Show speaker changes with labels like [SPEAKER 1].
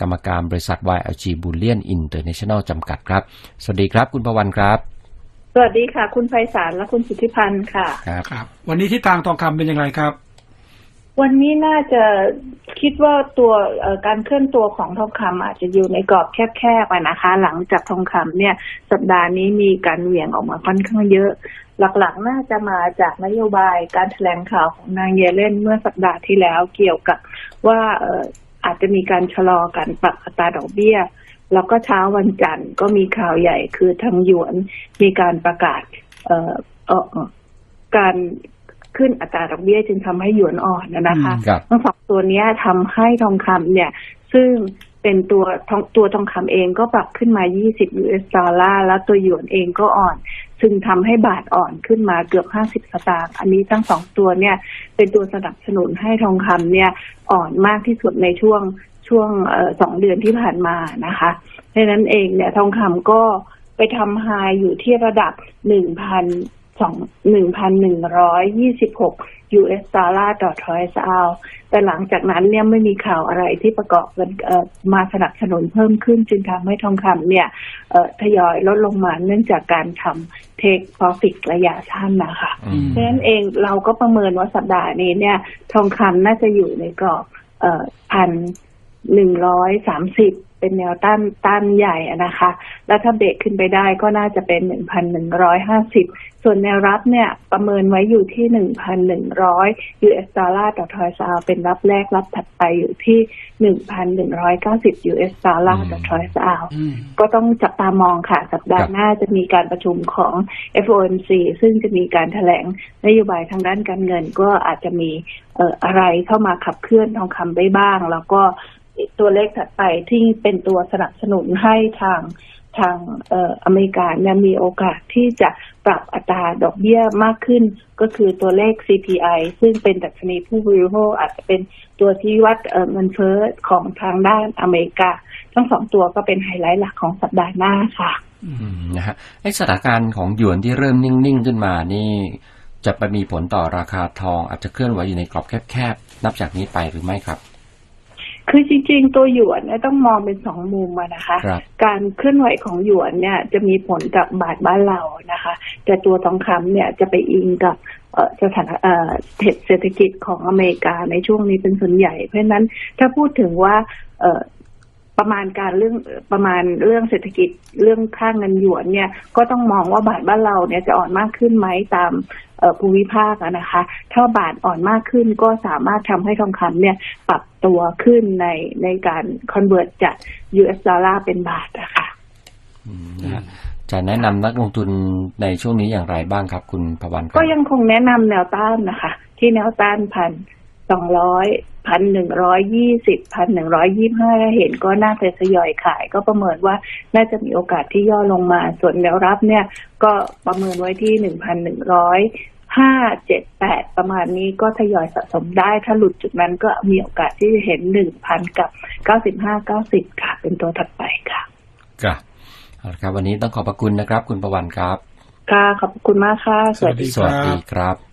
[SPEAKER 1] กรรมการบริษัท YLG Bullion International จำกัดครับ สวัสดีครับ คุณประวันครับ
[SPEAKER 2] สวัสดีค่ะ คุณไพศาลและคุณสุทธิพันธ์ค่ะ
[SPEAKER 1] ครับ
[SPEAKER 3] ครับวันนี้ที่ทางทองคำเป็นอย่างไรครับ
[SPEAKER 2] วันนี้น่าจะคิดว่าตัวเอ่อการเคลื่อนตัวของทองคำอาจจะอยู่ในกรอบแคบๆอะนะคะ หลังจากทองคำเนี่ย สัปดาห์นี้มีการเหวี่ยงออกมาค่อนข้างเยอะหลักๆ น่าจะมาจากนโยบายการแถลงข่าวของนางเยเลนเมื่อสัปดาห์ที่แล้วเกี่ยวกับว่าเอ่ออาจจะมีการชะลอการปรับอัตราดอกเบี้ย แล้วก็เช้าวันจันทร์ก็มีข่าวใหญ่คือทางหยวนมีการประกาศ เอ่อเอ่อการขึ้นอัตราดอกเบี้ยจึงทำให้หยวนอ่อนนะนะคะ
[SPEAKER 1] ครับ
[SPEAKER 2] ทั้งสองตัวเนี้ยทำให้ทองคำเนี่ย ซึ่งเป็นตัวทองตัวทองคำเองก็ปรับขึ้นมา 20 US ดอลลาร์แล้วตัวหยวนเองก็อ่อน ซึ่งทำให้บาทอ่อนขึ้นมาเกือบ 50 สตางค์อันนี้ทั้งสองตัวเนี่ย เป็นตัวสนับสนุนให้ทองคำเนี่ยอ่อนมากที่สุดในช่วงช่วงสองเดือนที่ผ่านมานะคะดังนั้นเองเนี่ยทองคำก็ไปทำไฮอยู่ที่ระดับหนึ่งพัน สองหนึ่งพันหนึ่งร้อยยี่สิบหก US ดอลลาร์ต่อทรอยส์เอาแต่หลังจากนั้นเนี่ยไม่มีข่าวอะไรที่ประกอบกันเอ่อมาสนับสนุนเพิ่มขึ้น จึงทำให้ทองคำเนี่ยเอ่อทยอยลดลงมาเนื่องจากการทำเทค profit ระยะสั้นนะคะ
[SPEAKER 1] อืม
[SPEAKER 2] เพราะฉะนั้นเองเราก็ประเมินว่าสัปดาห์นี้เนี่ย ทองคำน่าจะอยู่ในกรอบเอ่อพันหนึ่งร้อยสามสิบ เป็นแนวต้านต้านใหญ่อะนะคะ แล้วถ้าเบรกขึ้นไปได้ก็น่าจะเป็นหนึ่งพันหนึ่งร้อยห้าสิบส่วนแนวรับเนี่ยประเมินไว้อยู่ที่หนึ่งพันหนึ่งร้อย US ดอลลาร์ต่อทอยซาวเป็นรับแรกรับถัดไปอยู่ที่หนึ่งพันหนึ่งร้อยเก้าสิบ US ดอลลาร์ต่อทอยซาว
[SPEAKER 3] อืม
[SPEAKER 2] ก็ต้องจับตามองค่ะ สัปดา
[SPEAKER 1] ครั
[SPEAKER 2] ห์
[SPEAKER 1] บ
[SPEAKER 2] หน้าจะมีการประชุมของ FOMC ซึ่งจะมีการแถลงนโยบายทางด้านการเงินก็อาจจะมีเอ่ออะไรเข้ามาขับเคลื่อนทองคำได้บ้าง แล้วก็ ตัวเลขถัดไปที่เป็นตัวสนับสนุนให้ทางทางเอ่ออเมริกาเนี่ยมีโอกาสที่จะปรับอัตราดอกเบี้ยมากขึ้น ก็คือตัวเลข CPI ซึ่งเป็นดัชนีผู้บริโภคอาจจะเป็นตัวที่วัดเอ่อเงินเฟ้อของทางด้านอเมริกา ทั้งสองตัวก็เป็นไฮไลท์หลักของสัปดาห์หน้าค่ะ
[SPEAKER 1] นะฮะไอสถานการณ์ของหยวนที่เริ่มนิ่ง ๆ ขึ้นมานี่ จะไปมีผลต่อราคาทองอาจจะเคลื่อนไหวอยู่ในกรอบแคบ ๆ นับจากนี้ไปหรือไม่ครับ
[SPEAKER 2] คือจริงๆ ตัวหยวนเนี่ยต้องมองเป็นสองมุมอะนะคะ
[SPEAKER 1] ครับ
[SPEAKER 2] การเคลื่อนไหวของหยวนเนี่ยจะมีผลกับบาทบ้านเรานะคะ แต่ตัวทองคำเนี่ยจะไปอิงกับเอ่อสถานเอ่อเศรษฐกิจของอเมริกาในช่วงนี้เป็นส่วนใหญ่ เพราะฉะนั้นถ้าพูดถึงว่าเอ่อประมาณการเรื่องประมาณเรื่องเศรษฐกิจเรื่องค่าเงินหยวนเนี่ยก็ต้องมองว่าบาทบ้านเราเนี่ยจะอ่อนมากขึ้นไหมตามเอ่อภูมิภาคอะนะคะ ถ้าบาทอ่อนมากขึ้นก็สามารถทำให้ทองคำเนี่ยปรับ ตัวขึ้นในในการคอนเวิร์ตจาก US ดอลลาร์เป็นบาทนะคะ
[SPEAKER 1] อืมนะฮะจะแนะนำนักลงทุนในช่วงนี้อย่างไรบ้างครับ คุณพวันครั
[SPEAKER 2] ก็
[SPEAKER 1] บ
[SPEAKER 2] ยังคงแนะนำแนวต้านนะคะ ที่แนวต้านพันสองร้อยพันหนึ่งร้อยยี่สิบพันหนึ่งร้อยยี่ห้าเห็นก็น่าจะทยอยขาย ก็ประเมินว่าน่าจะมีโอกาสที่ย่อลงมา ส่วนแนวรับเนี่ย ก็ประเมินไว้ที่หนึ่งพันหนึ่งร้อย ห้าเจ็ดแปดประมาณนี้ก็ทยอยสะสมได้ ถ้าหลุดจุดนั้นก็มีโอกาสที่จะเห็นหนึ่งพันกับเก้าสิบห้าเก้าสิบค่ะ เป็นตัวถัดไปค่ะ
[SPEAKER 1] ครับเอาละครับ วันนี้ต้องขอบพระคุณนะครับ คุณประวันครับ
[SPEAKER 2] ค่ะ ขอบคุณมากค่ะ สวัสดี
[SPEAKER 3] สวัสดี
[SPEAKER 1] สวัสดีครับ